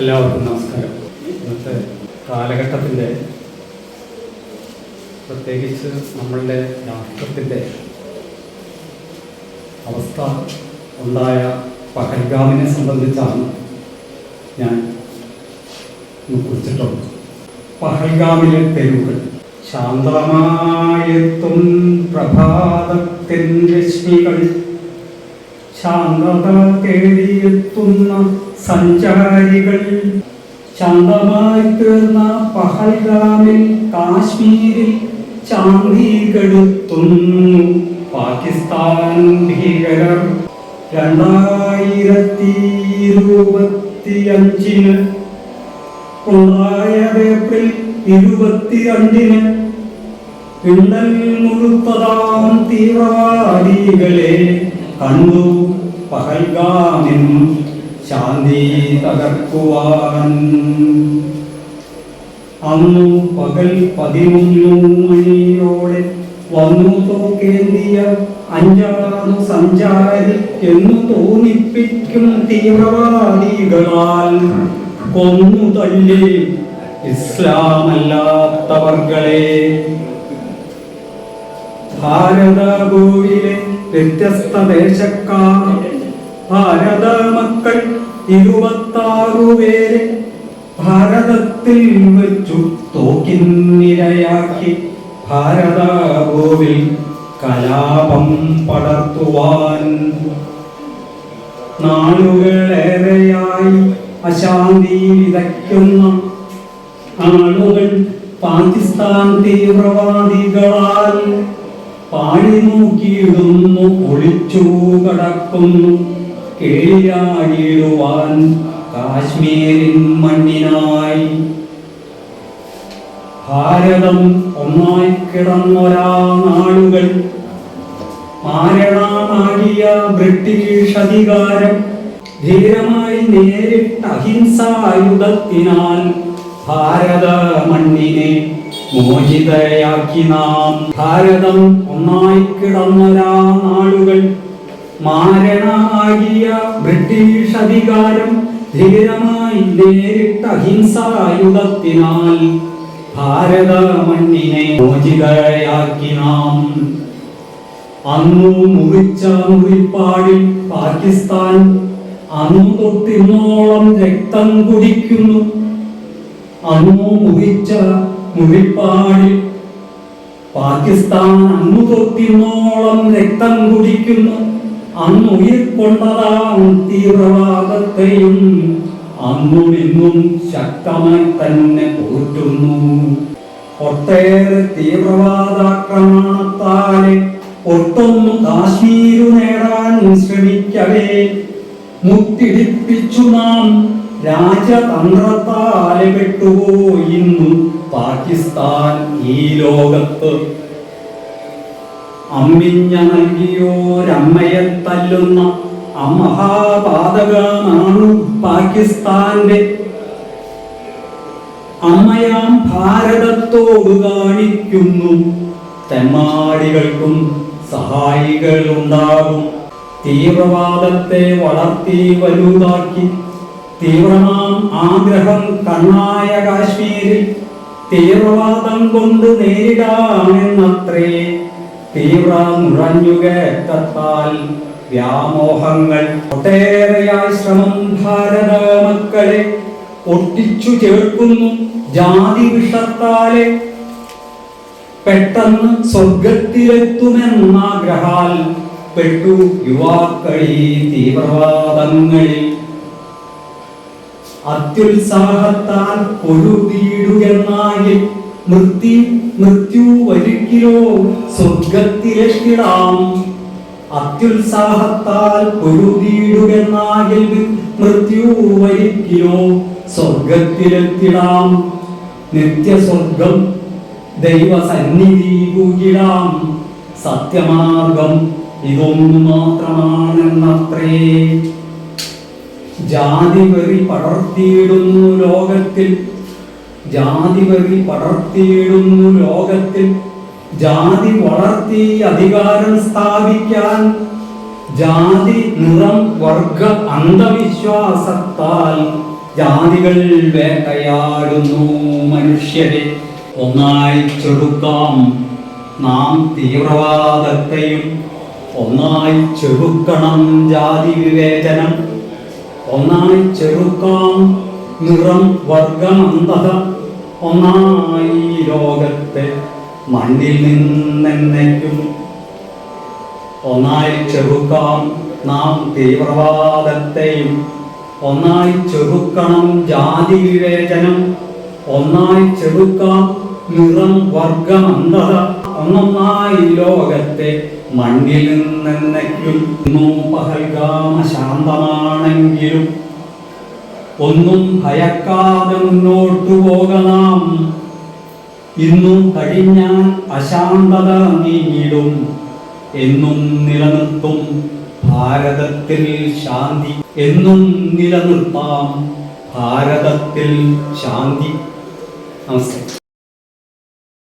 എല്ലാവർക്കും നമസ്കാരം. ഇന്നത്തെ കാലഘട്ടത്തിന്റെ പ്രത്യേകിച്ച് നമ്മളുടെ രാഷ്ട്രത്തിന്റെ അവസ്ഥ ഉണ്ടായ പഹൽഗാമിനെ സംബന്ധിച്ചാണ് ഞാൻ കുറിച്ചിട്ടുള്ളത്. പഹൽഗാമിലെ തെരുവുകൾ. ശാന്തമായെത്തും പ്രഭാതത്തിൻ രശ്മികൾ ശാന്തത തേടിയെത്തുന്ന സഞ്ചാരികൾ ശാന്തമായി തീർന്ന പഹൽഗാമിൽ കാശ്മീരിൽ ചാന്തികെടുത്തുന്നു പാകിസ്ഥാൻ ഭീകരർ രണ്ടായിരത്തി ഇരുപത്തിയഞ്ചിന് ഉണ്ടായത് ഏപ്രിൽ ഇരുപത്തിരണ്ടിന് പിണ്ടൽ മുഴുത്തതാം തീവ്രവാദികളെ കണ്ടു പഹൽഗാമിൻ ശാന്തി തകർക്കുവാൻ. അന്നു പകൽ പതിനൊന്നു മണിയോടെ വന്നു തോക്കേന്തിയ അഞ്ചാറു സഞ്ചാരി എന്ന് തോന്നിപ്പിക്കും തീവ്രവാദികളാൽ. കൊന്നു തല്ലി ഇസ്ലാമല്ലാത്തവർകളെ. ഭാരതഭൂവിലെ വ്യത്യസ്ത ദേശക്കാർ ഭാരത മക്കൾ ഇരുപത്താറു പേരെ ഭാരതത്തിൽ വെച്ചു തോക്കിനിരയാക്കി ഭാരതാഗോവിൽ കലാപം പടർത്തുവാൻ. നാളുകളേറെയായി അശാന്തി വിതയ്ക്കുന്ന ആളുകൾ പാകിസ്ഥാൻ തീവ്രവാദികളാൽ പാഴി നോക്കിയിടുന്നു ഒളിച്ചു കടക്കുന്നു. കേളിയാടിയിടുവാൻ കാശ്മീരിൻ മണ്ണിനായി. ഭാരതം ഒന്നായി കിടന്നൊരാ നാടുകൾ. മാരണമാകിയ ബ്രിട്ടീഷ് അധികാരം ധീരമായി നേരിട്ട അഹിംസായുധത്തിനാൽ ഭാരത മണ്ണിനെ മോചിതയാക്കി നാം. ഭാരതം ഒന്നായി കിടന്നൊരാ നാളുകൾ മാരണമാകിയ ബ്രിട്ടീഷ് അധികാരം ധീരമായി നേരിട്ട അഹിംസായുധത്തിനാൽ ഭാരത മണ്ണിനെ മോചിതയാക്കി നാം. അന്നു മുറിച്ച മുറിപ്പാടിൽ പാകിസ്ഥാൻ അന്നു തൊട്ടിന്നോളം രക്തം കുടിക്കുന്നു. അന്നു മുറിച്ച മുറിപ്പാടിൽ പാകിസ്ഥാൻ അന്നു തൊട്ടിന്നോളം രക്തം കുടിക്കുന്നു. അന്ന് ഉയർക്കൊണ്ടതാം തീവ്രവാദത്തെയും അന്നും ഇന്നും ശക്തമായി തന്നെ പോറ്റുന്നു ഒട്ടേറെ തീവ്രവാദാക്രമണത്താലെ ഒട്ടൊന്നു കാശ്മീരു നേടാൻ ശ്രമിക്കവേ മുത്തിടിപ്പിച്ചു നാം രാജതന്ത്രത്താലെ പെട്ടുപോയിന്നു പാകിസ്ഥാൻ ഈ ലോകത്ത്. അമ്മിഞ്ഞ നൽകിയോരമ്മയെ തല്ലുന്ന അമഹാപാതകമാണ് പാകിസ്ഥാന്റെ. അമ്മയാം ഭാരതത്തോട് കാണിക്കുന്നു. തെമ്മാടികൾക്കും സഹായികളുണ്ടാകും. തീവ്രവാദത്തെ വളർത്തി വലുതാക്കി. തീവ്രമാം ആഗ്രഹം കണ്ണായ കാശ്മീരിൽ തീവ്രവാദം കൊണ്ട് നേരിടാമെന്നത്രേ. തീവ്ര നുഴഞ്ഞുകയറ്റത്താൽ വ്യാമോഹങ്ങൾ. ഒട്ടേറെയായി ശ്രമം ഭാരത മക്കളെ ഒട്ടിച്ചു ചേർക്കുന്നു ജാതി വിഷത്താലെ. പെട്ടെന്ന് സ്വർഗത്തിലെത്തുമെന്നാഗ്രഹാൽ പെട്ടു യുവാക്കളീ തീവ്രവാദങ്ങളിൽ. അത്യുത്സാഹത്താൽ പൊരുതിയിടുകെന്നായി മൃത്യു മൃത്യു വരിക്കിലോ സ്വർഗത്തിലെത്തിടാം അത്യുത്സാഹത്താൽ പൊരുതിയിടുകെന്നാകിൽ മൃത്യു വരിക്കിലോ സ്വർഗത്തിലെത്തിടാം നിത്യസ്വർഗം ദൈവസന്നിധി കൂകിടാം സത്യമാർഗം ഇതൊന്നു മാത്രമാണെന്നത്രേ. ജാതി വെറി പടർത്തിയിടുന്നു ലോകത്തിൽ ജാതി വെറി പടർത്തിയിടുന്നു ലോകത്തിൽ. ജാതി വളർത്തി അധികാരം സ്ഥാപിക്കാൻ ജാതി നിറം വർഗ അന്ധവിശ്വാസത്താൽ ജാതികൾ വേട്ടയാടുന്നു മനുഷ്യരെ. ഒന്നായി ചെറുക്കാം നാം തീവ്രവാദത്തെയും. ഒന്നായി ചെറുക്കണം ജാതി വിവേചനം. ഒന്നായി ചെറുക്കാം നിറം വർഗം വർഗമന്തത ഒന്നായി ലോകത്തെ മണ്ണിൽ നിന്നെന്നേക്കും. ഒന്നായി ചെറുക്കാം നാം തീവ്രവാദത്തെയും ഒന്നായി ചെറുക്കണം ജാതി വിവേചനം ഒന്നായി ചെറുക്കാം നിറം വർഗമന്ധത ഒന്നൊന്നായി ലോകത്തെ മണ്ണിൽ നിന്നെന്നയ്ക്കും പഹൽഗാമ ശാന്തമാണെങ്കിലും ഒന്നും ഭയക്കാതെ മുന്നോട്ടു പോകണം. ഇന്നും കഴിഞ്ഞ അശാന്തത നീങ്ങിടും എന്നും നിലനിർത്തും ഭാരതത്തിൽ ശാന്തി. എന്നും നിലനിർത്താം ഭാരതത്തിൽ ശാന്തി. നമസ്തേ